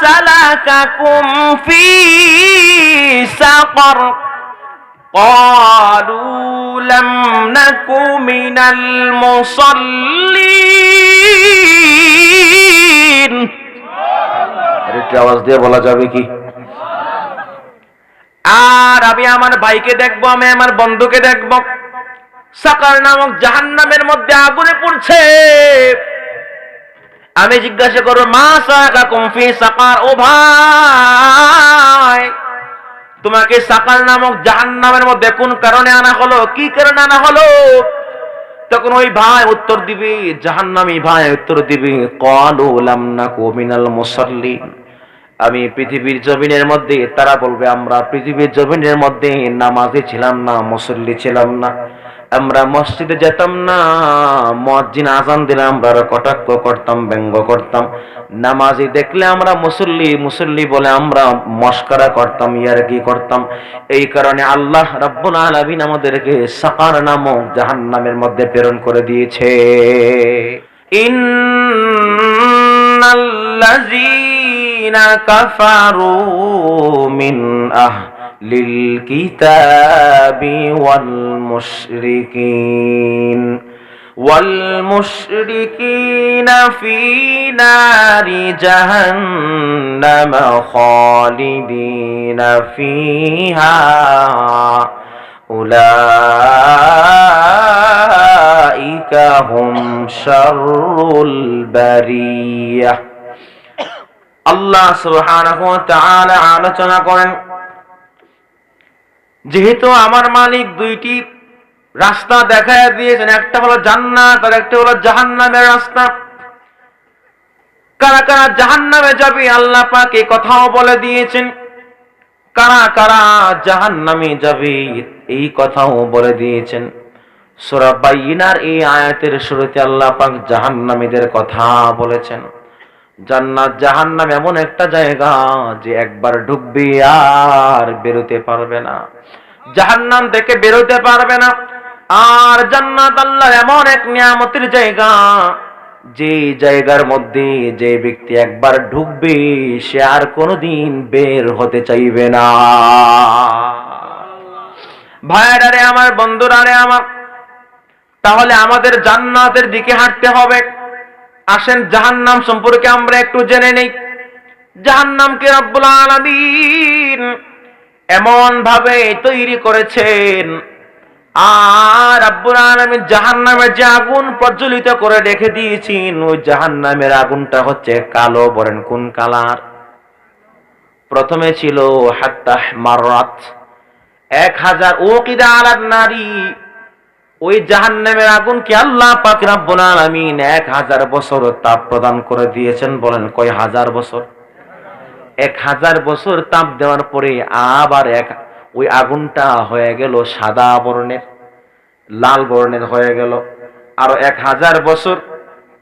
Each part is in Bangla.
سلككم في سقر قالوا لم نك من المصلين একটু আওয়াজ দিয়ে বলা যাবে কি আর আমি আমার ভাইকে দেখবো আমি আমার বন্ধুকে দেখবো সাকার নামক জাহান্নামের মধ্যে আগুনে পড়ছে আমি জিজ্ঞাসা করব, মা সাকা কুমফি সাকার? ও ভাই, তোমাকে সাকার নামক জাহান্নামের মধ্যে কোন কারণে আনা হলো? কি কারণে আনা হলো? তখন ওই ভাই উত্তর দিবে, জাহান্নামী ভাই উত্তর দিবে, কলু লাম নাকু মিনাল মুসাল্লিন। আমি পৃথিবীর জমিনের মধ্যে, তারা বলবে, আমরা পৃথিবীর জমিনের মধ্যে নামাজে ছিলাম না, মুসল্লি ছিলাম না। আমরা মসজিদে যেতাম না, মসজিদ আজান দিলে আমরা কটাক্ষ করতাম, ব্যঙ্গ করতাম। নামাজি দেখলে আমরা মুসল্লি মুসল্লি বলে আমরা মস্করা করতাম, ইয়ার কি করতাম? এই কারণে আল্লাহ রাব্বুল আলামিন আমাদেরকে সাকার নামক জাহান্নামের মধ্যে প্রেরণ করে দিয়েছে। ইন্নাল্লাযীনা কাফারু মিন আহলিল কিতাবি ওয়াল মুশরিকিন والمشركين في نار جهنم خالدين فيها أولئك هم شر البرية আল্লাহ সুবহানাহু ওয়া তাআলা আলোচনা করেন যেহেতু আমার মালিক দুইটি রাস্তা দেখায় দিয়েছেন, একটা হলো জান্নাত আর একটা হলো জাহান্নামের রাস্তা। কারা কারা জাহান্নামে যাবে, আল্লাহ পাক এই কথাও বলে দিয়েছেন। কারা কারা জাহান্নামে যাবে, এই কথাও বলে দিয়েছেন। সূরা বাইনার এই আয়াতের শুরুতে আল্লাহ পাক জাহান্নামীদের কথা বলেছেন। জান্নাত জাহান্নাম এমন একটা জায়গা যে একবার ঢুকবে আর বেরোতে পারবে না। জাহান্নাম থেকে বেরোতে পারবে না। আর জান্নাত আল্লাহর এমন এক নিয়ামতের জায়গা, যে জায়গার মধ্যে যে ব্যক্তি একবার ঢুকবে সে আর কোনোদিন বের হতে চাইবে না। ভাইয়ারে আমার বন্ধুরারে আমার, তাহলে আমাদের জান্নাতের দিকে হাঁটতে হবে। আসেন জাহান্নাম সম্পর্কে আমরা একটু জেনে নেই। জাহান্নামকে রব্বুল আলামিন এমন ভাবে তৈরি করেছেন। আর রব্বুল আলামিন জাহান্নামের যে আগুন প্রজ্বলিত করে রেখে দিয়েছেন, ওই জাহান্নামের আগুনটা হচ্ছে কালো। বলেন কোন কালার? প্রথমে ছিল হাত্তাহ মারাত এক হাজার ও কিদা আলার নারী ওই জাহান্নামের আগুনকে আল্লাহ পাক রব্বুল এক হাজার বছর তাপ প্রদান করে দিয়েছেন। বলেন, কয় হাজার বছর? এক হাজার বছর তাপ দেওয়ার পরে আবার এক, ওই আগুনটা হয়ে গেল সাদা বর্ণের, লাল বর্ণের হয়ে গেল। আরও এক হাজার বছর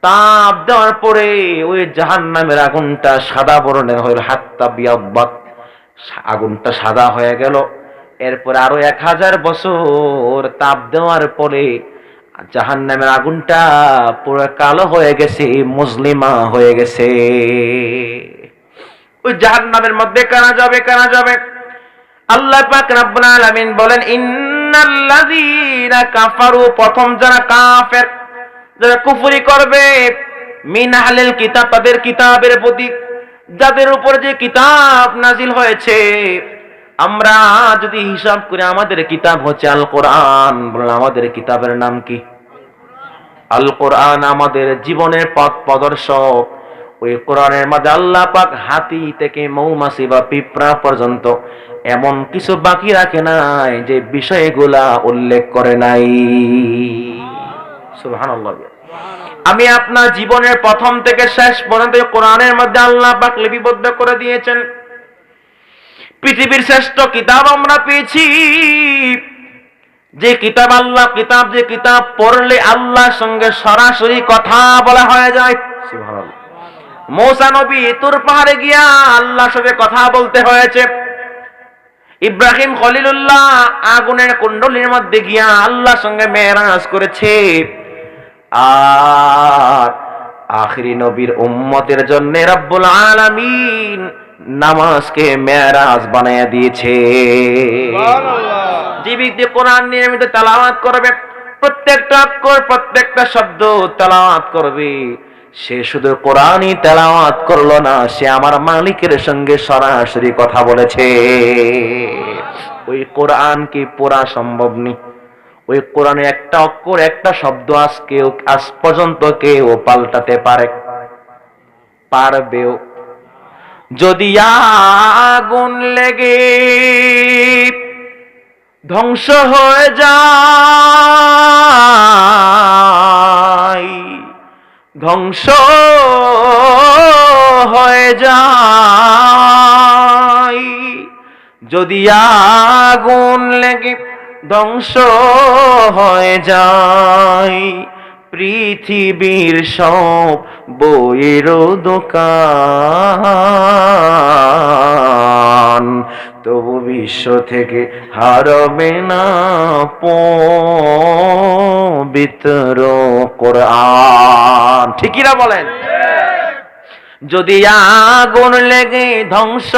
তাপ দেওয়ার পরে ওই জাহান্নামের আগুনটা সাদা বর্ণের হয়ে হাত্তা বিয়াব্বাত আগুনটা সাদা হয়ে গেল। এরপর আরও এক হাজার বছর তাপ দেওয়ার পরে জাহান নামের আগুনটা পুরো কালো হয়ে গেছে মুসলিমা হয়ে গেছে। ওই জাহান নামের মধ্যে কানা যাবে কানা যাবে? আল্লাহ পাক রাব্বুল আলামিন বলেন, ইন্নাল্লাযীনা কাফারু প্রথম যারা কাফের, যারা কুফরি করবে, মিন আহলিল কিতাব, তাদের কিতাবের প্রতি, যাদের উপর যে কিতাব নাজিল হয়েছে আমরা যদি হিসাব করে, আমাদের কিতাব হচ্ছে আল কোরআন আমাদের কিতাবের নাম কি? আল কোরআন আমাদের জীবনের পথ প্রদর্শক। ওই কোরআনের মধ্যে আল্লাহ পাক হাতি থেকে মৌমাছি বা পিঁপড়া পর্যন্ত এমন কিছু বাকি রাখে নাই, যে বিষয়গুলা উল্লেখ করে নাই। আমি আপনার জীবনের প্রথম থেকে শেষ পর্যন্ত কোরআনের মধ্যে আল্লাহ পাক লিপিবদ্ধ করে দিয়েছেন। পৃথিবীর শ্রেষ্ঠ কিতাব আমরা পেয়েছি। যে কিতাব আল্লাহ, কিতাব যে কিতাব, পড়লে আল্লাহর সঙ্গে সরাসরি কথা বলা হয়ে যায়। মৌসা নবী তুর পাহাড়ে গিয়া আল্লাহর সাথে কথা বলতে হয়েছে। ইব্রাহিম খলিলুল্লাহ আগুনের কুণ্ডলীর মধ্যে গিয়া আল্লাহর সঙ্গে মেরাজ করেছে। আর আখিরি নবীর উম্মতের জন্য রব্বুল আলামিন নামাজকে মেরাজ বানায় দিয়েছে। যে ব্যক্তি কোরআন নিয়মিত তেলাওয়াত করবে প্রত্যেকটা অক্ষর প্রত্যেকটা শব্দ তেলাওয়াত করবে। সে শুধু কোরআনই তেলাওয়াত করল না সে আমার মালিকের সঙ্গে সরাসরি কথা বলেছে। ওই কোরআন কি পড়া সম্ভব নেই ওই কোরআনে একটা অক্ষর একটা শব্দ আজ কেউ আজ পর্যন্ত কেউ পাল্টাতে পারে পারবেও। যদি আগুন লেগে ধ্বংস হয়ে যায়, ধ্বংস হয়ে যায়, যদি আগুন লেগে ধ্বংস হয়ে যায়, পৃথিবীর সব বইয়ের দোকান। তবু বিশ্ব থেকে হারবে না পবিত্র কোরআন। ঠিকই না বলেন? যদি আগুন লেগে ধ্বংস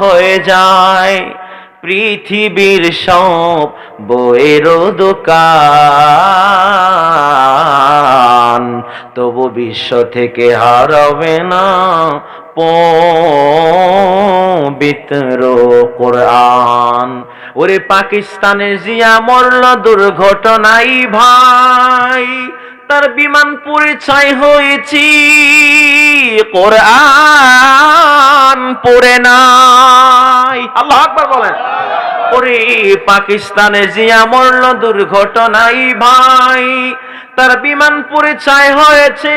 হয়ে যায় পৃথিবীর সব বইয়ের দোকান। তবু বিশ্ব থেকে হারবে না পবিত্র কোরআন। ওরে পাকিস্তানের জিয়া মরল দুর্ঘটনাই ভাই, তার বিমান পরিচয় হয়েছি। কোরআন পড়ে নাই। আল্লাহ আকবার বলেন। ওরে পাকিস্তানে জিয়া মরল দুর্ঘটনাই ভাই। তার বিমান পরিচয় হয়েছে,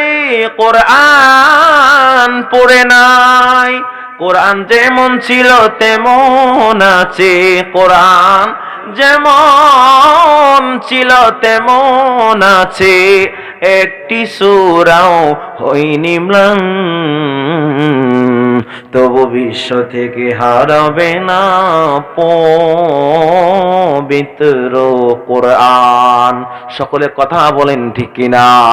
কোরআন পড়ে নাই। কোরআন যেমন ছিল, তেমন আছে। কোরআন যেমন ছিল, তেমন আছে। একটি সুরাও হইনি ম্লান। তবু বিশ্ব থেকে হারাবে না পবিত্র কোরআন। সকলে কথা বলেন ঠিক কিনা?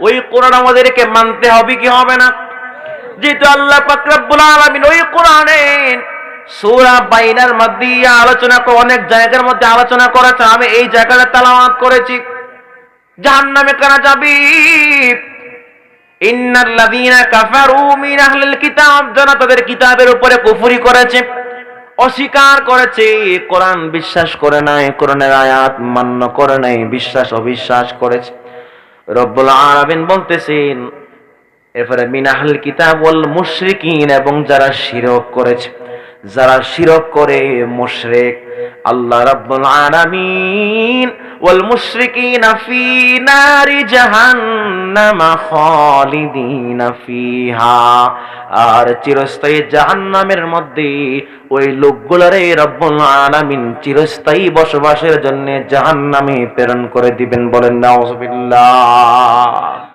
ওই কোরআন আমাদেরকে মানতে হবে, কি হবে না? যেহেতু আল্লাহ পাক রব্বুল আলামিন ওই কোরআনের সূরা বাইনার মধ্যে আলোচনা অনেক জায়গার মধ্যে আলোচনা করেছে আমি এই জায়গাটা তালাওয়াত করেছি। জাহান্নামে কারা যাবি। আহলিল কিতাব, যারা তাদের কিতাবের উপরে করেছে, অস্বীকার করেছে, কোরআন বিশ্বাস করে নাই, কোরআনের আয়াত মান্য করে নাই, বিশ্বাস অবিশ্বাস করেছে। রব্বুল আলামিন বলতেছেন, এরপরে মিনাহাল কিতাব মুশরিকিন, এবং যারা শিরক করেছে, যারা শিরক করে মুশরিক, আল্লাহ রাব্বুল আলামিন ওয়াল في ফি جهنم خالدين فيها আর চিরস্থায়ী জাহান্নামের মধ্যে ওই লোকগুলোরে রব্বুল আলামিন চিরস্থায়ী বসবাসের জন্য জাহান্নামে প্রেরণ করে দিবেন বলেন, নাউজুবিল্লাহ।